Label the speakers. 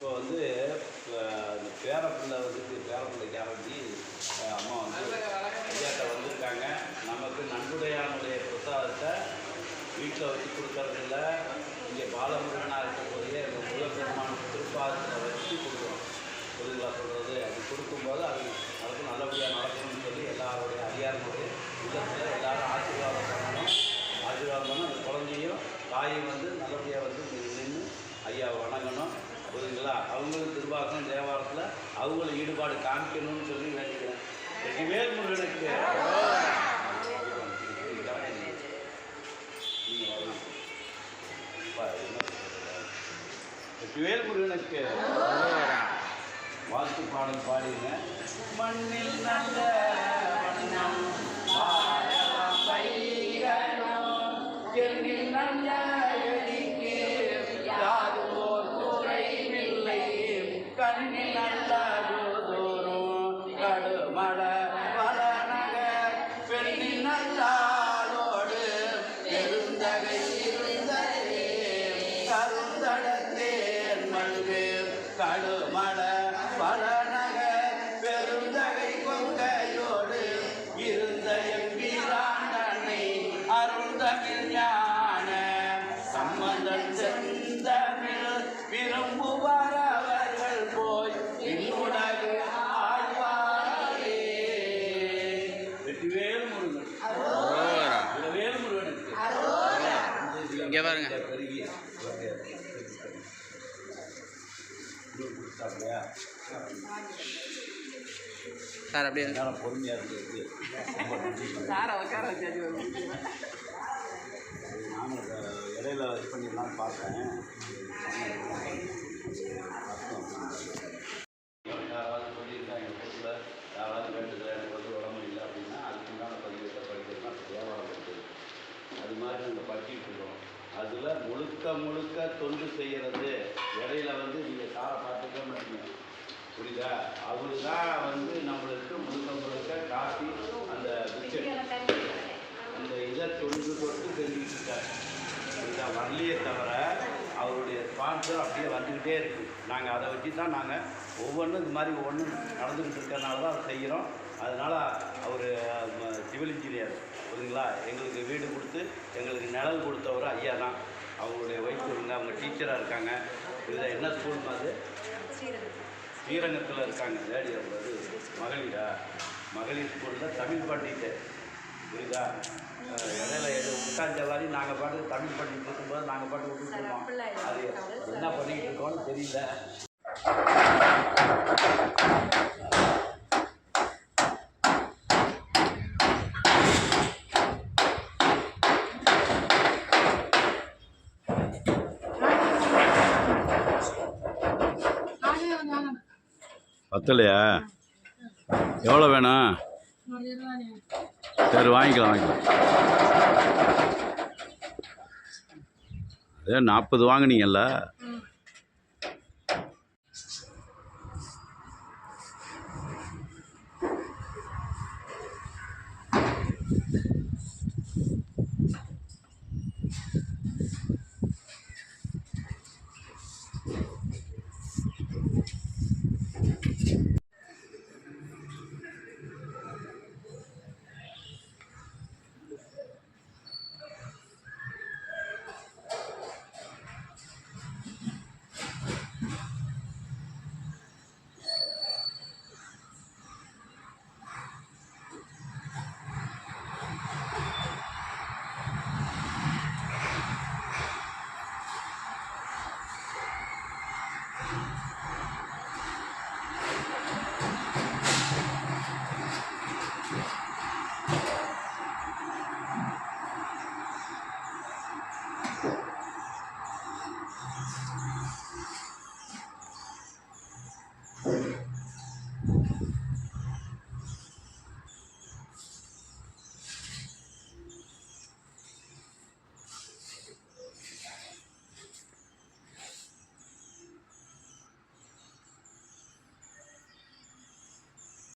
Speaker 1: இப்போ வந்து அஹ், இந்த பேரப்பிள்ளை வந்துட்டு பேரப்பிள்ளைக்காக வேண்டி அம்மா வந்து ஐயாட்ட வந்திருக்காங்க. நமக்கு நன்கொடையானுடைய புத்தகத்தை வீட்டில் வச்சு கொடுக்கறதில்ல. இங்கே பாலமுருகனாக இருக்கக்கூடிய எங்கள் முருகப்பெருமான திருப்பாதத்தை வச்சு கொடுக்குறோம். பொதுவாக சொல்கிறது அது கொடுக்கும்போது அது அதுக்கு நல்லபடியாக நடக்கணும்னு சொல்லி எல்லாருடைய அதிகாரங்களுடைய உள்ளத்தில் எல்லாரும் ஆசீர்வாதம் பண்ணணும். ஆசீர்வாதம் பண்ணணும் அந்த குழந்தையும் தாயும் வந்து நல்லபடியாக வந்து நின்று ஐயாவை வணங்கணும். புரியுங்களா அவங்களும் திருவாசனம் தேவாரத்தில் அவங்களும் ஈடுபாடு காமிக்கணும்னு சொல்லி வேண்டிக்கிறேன். வெற்றிவேல் முருகனுக்கு வெற்றிவேல் முருகனுக்கு வாழ்த்து பாடல் பாடிங்க மண்ணில் நல்ல வண்ணம் வாழலாம் வைகணும். நல்ல கருந்தடத்தேன் மல்கு கடுமழ வளநகர் பெருந்தகை கொங்கையோடு இருந்த எம்பிராண்டனை அருந்தமிழ் ஞான சம்பந்தன் செந்தமிழ் விரும்புவார் அவர்கள் போய் இன்னுலகு ஆழ்வாரே. வெற்றிவேல் முருகன். வெற்றிவேல் முருகனுக்கு.
Speaker 2: இங்கே பாருங்க.
Speaker 1: கொடுத்தாப்லையா
Speaker 2: சார் அப்படியே.
Speaker 1: பொறுமையாக நன்றி.
Speaker 3: சாரை உட்கார வச்சாச்சு
Speaker 1: நானும் இடையில இது பண்ணிடலாம்னு பார்த்தேன். யாராவது சொல்லியிருக்காங்க வீட்டில் யாராவது வேண்டுதல் எனக்கு வந்து உடம்பு இல்லை அப்படின்னா அதுக்குண்டான பதிவத்தை படிக்கிறது தான் வியாபாரம் இருக்குது அது மாதிரி நாங்கள் படிச்சுட்டு இருக்கோம். அதில் முழுக்க முழுக்க தொண்டு செய்கிறது இடையில வந்து நீங்கள் மாட்டீங்க புரியுதா அவரு தான் வந்து நம்மளுக்கு முழுக்க முழுக்க காஃபி அந்த பிஸ்கட் அந்த இதை தொழுது தொட்டு தெரிஞ்சுக்கிட்டார் இருக்காரு. வரலையே தவிர அவருடைய ஸ்பான்சர் அப்படியே வந்துக்கிட்டே இருக்கு. நாங்கள் அதை வச்சு தான் நாங்கள் ஒவ்வொன்றும் இது மாதிரி ஒவ்வொன்றும் நடந்துக்கிட்டு இருக்கிறனால தான் அதை செய்கிறோம் அதனால் அவர் சிவில் இன்ஜினியர் ஓகேங்களா எங்களுக்கு வீடு கொடுத்து எங்களுக்கு நிழல் கொடுத்தவர் ஐயா தான். அவங்களுடைய ஒய்ஃப் இருங்க அவங்க டீச்சராக இருக்காங்க. இதில் என்ன ஸ்கூல் அது? ஸ்ரீரங்கத்தில் இருக்காங்க லேடி அவங்க அது மகளிரா மகளிர் ஸ்கூலில் தமிழ் பண்ணிட்டு புரியுதா? இடையில எது உட்காந்தவாரி நாங்கள் பாட்டு தமிழ் பண்ணிட்டு இருக்கும்போது நாங்கள் பாட்டு விட்டுட்டு இருக்கோம் அது என்ன பண்ணிக்கிட்டு இருக்கோம்னு தெரியல. பத்தலையா? எவ்வளோ வேணும்? சரி வாங்கிக்கலாம் வாங்கிக்கலாம். அதே நாற்பது வாங்கினீங்கல்ல?